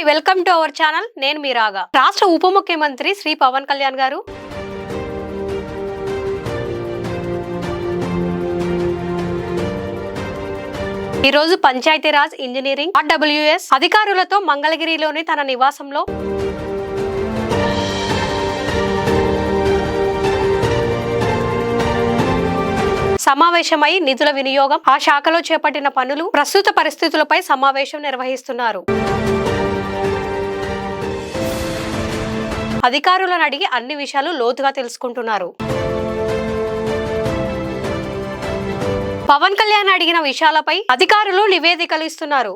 Hi welcome to our channel. నేను మీ రాగా. రాష్ట్ర ఉప ముఖ్యమంత్రి శ్రీ పవన్ కళ్యాణ్ గారు. ఈ రోజు పంచాయతీరాజ్ ఇంజనీరింగ్ ఆర్డబ్ల్యూఎస్ అధికారులతో మంగళగిరిలోని తన నివాసంలో సమావేశమై నిధుల వినియోగం ఆ శాఖలో చేపట్టిన పనులు ప్రస్తుత పరిస్థితులపై సమావేశం నిర్వహిస్తున్నారు. అధికారులను అడిగి అన్ని విషయాలు లోతుగా తెలుసుకుంటున్నారు. పవన్ కళ్యాణ్ అడిగిన విషయాలపై అధికారులు నివేదికలు ఇస్తున్నారు.